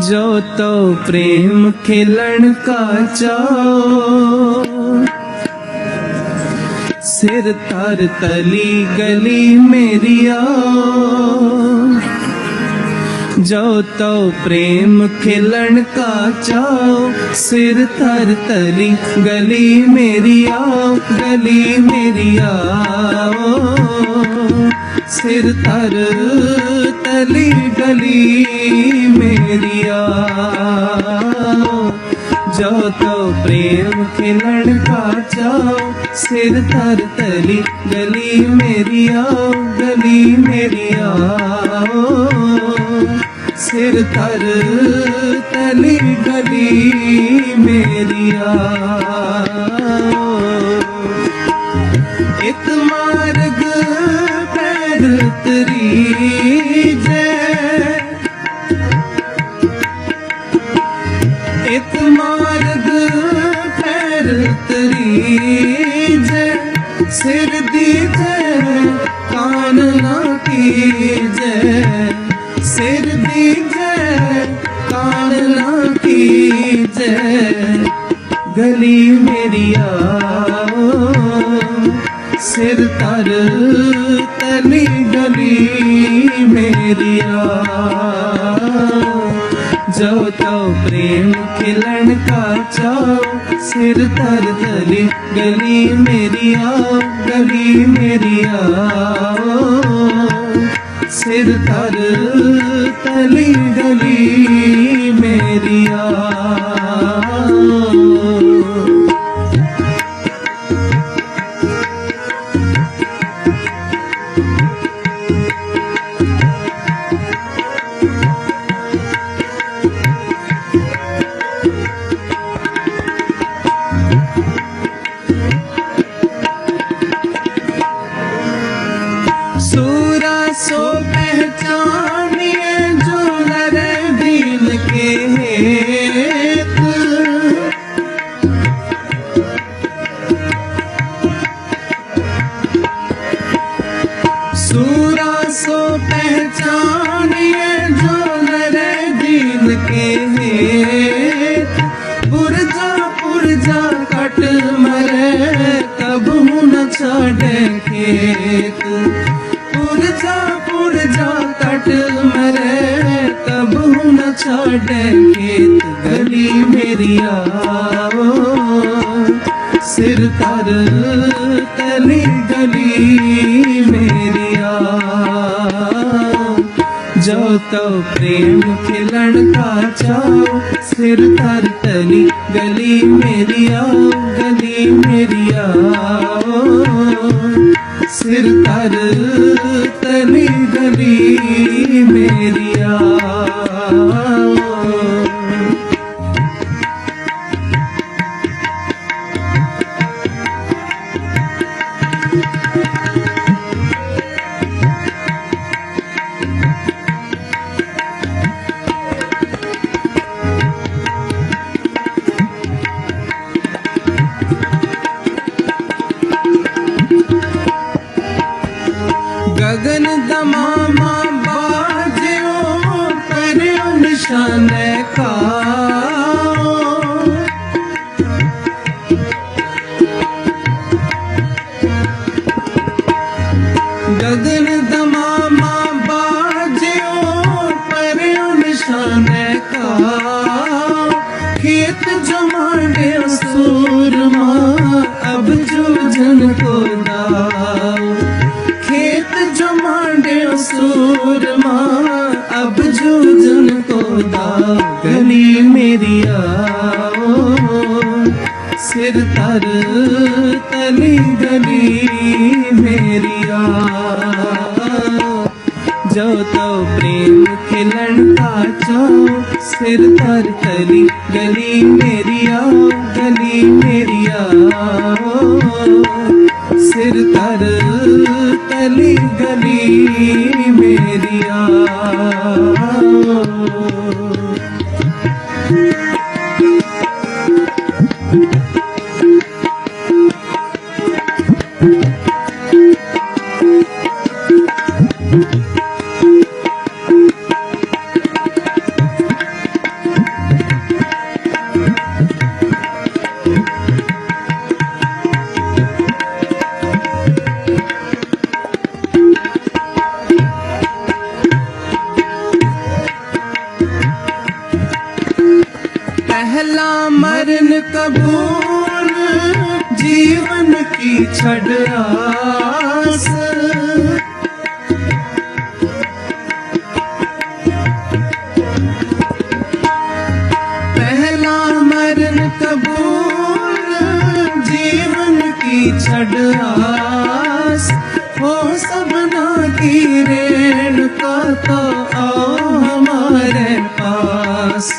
जो तो प्रेम खिलण का चाओ सिर तर तली गली मेरिया जो तो प्रेम खिलन का चाओ। सिर तर तली गली मेरी आओ, गली मेरी आओ। सिर तर तली गली मेरी आओ। जो तो प्रेम खिलन का चाओ। सिर तर तली गली मेरी आओ, गली मेरी आओ। सिर तर तली गली मेरी आओ इत मार्ग पैर तरी जय इत मार्ग पैर तरी जय सिर दी गली मेरी आओ जो तो प्रेम खिलन का चाओ सिर तर तली गली मेरी आओ गली मेरी आओ सिर तर तली गली मेरी सो पहचानिए छाड़े गली मेरी आओ। सिर तर तली गली मेरी जो तो प्रेम खिलन का चाओ। सिर तर तली गली मेरी आओ, गली मेरी आओ। सिर तर तली गली मेरी आओ। गगन दमामा बाजो करो निशान का खेत जमाने सूरमा अब जो जन को दाओ खेत जमाने सूरमा अब जो जन को दाओ गली मेरी आओ सिर तर तली गली मेरी आओ जो तो प्रेम खिलन का चाओ सिर तर तली गली मेरी आओ गली मेरी आओ सिर जीवन की छड़ आस। पहला मरण कबूल, जीवन की छड़ आस। हो सबना की रेण का तो आओ हमारे पास।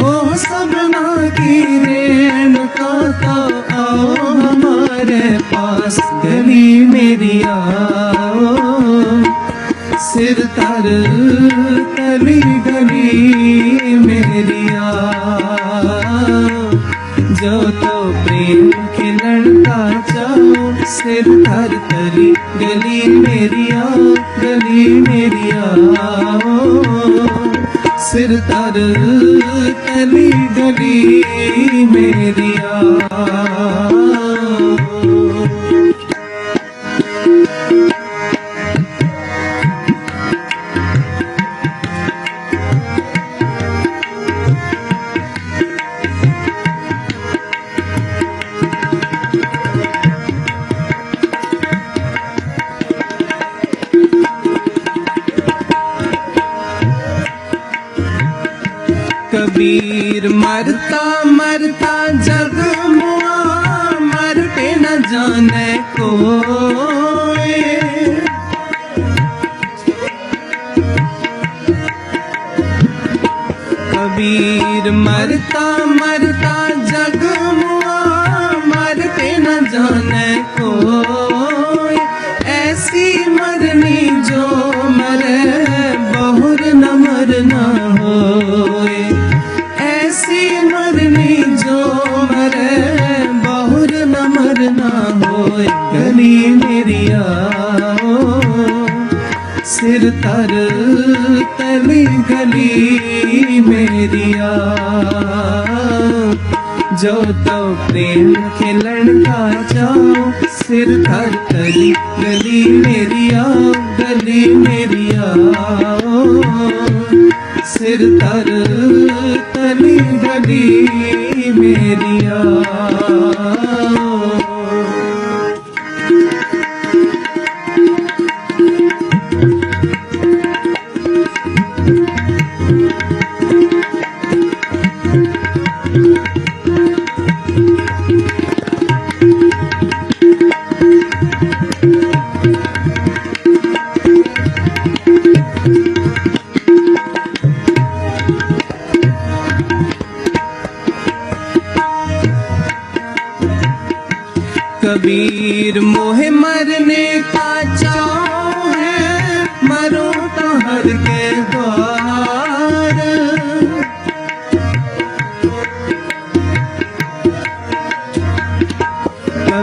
हो सबना की रेण का तो आओ हमारे पास गली मेरी आओ। सिर तर तली गली मेरिया जो तो प्रेम के लड़का जाओ सिर तर तली गली मेरिया गली मेरिया सिर तर तली गली मेरिया ਕਬੀਰ ਮਰਤਾ ਮਰਤਾ ਜਗ ਮੁਆ ਮਰ ਕੇ ਨਾ ਜਾਣੇ ਕੋਏ ਕਬੀਰ ਮਰਤਾ तर तली गली मेरिया जो तो प्रेम के लड़का जाओ सिर तर तली गली मेरिया गली मेरिया सिर तर तली गली मेरिया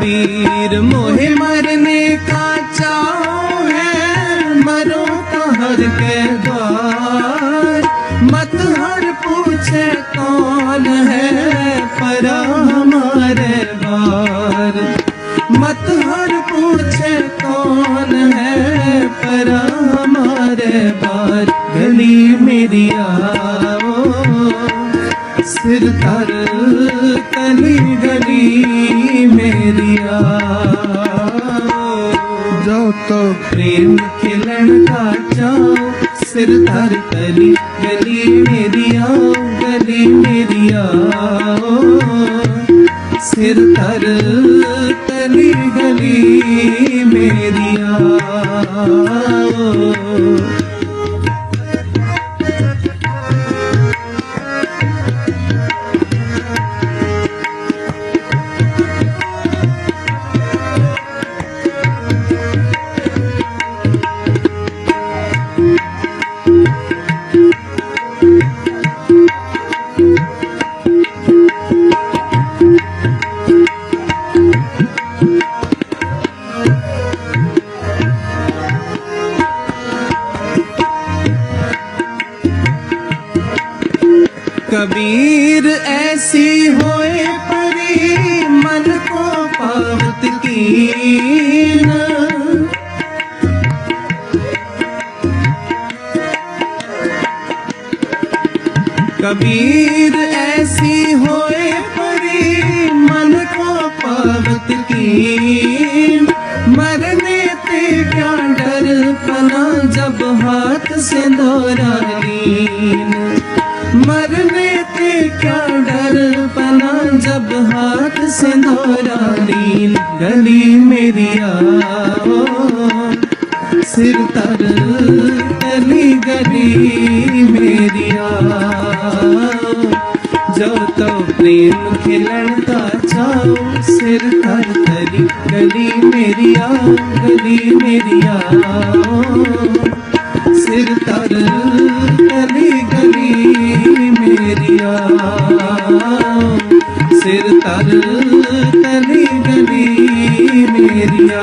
कबीर, मोहे मरने का चाव है, मरो तो हर के द्वार मत हर पूछे कौन है, परा हमारे बार। मत हर पूछे कौन है, परा हमारे बार। गली मेरी आओ सिर तर तली गली मेरी आओ जो तो प्रेम के लड़का जाओ सिर तर तली गली मेरी आओ गली मेरी आओ सिर तर तली गली मेरी आओ कबीर ऐसी होए परी मन सिर तर गली गली मेरिया जो तो प्रेम खिलण का चाओ सिर तर तली गली मेरिया गली मेरिया सिर तर गली गली मेरिया सिर तर गली गली मेरिया सिर तर तली गली मेरिया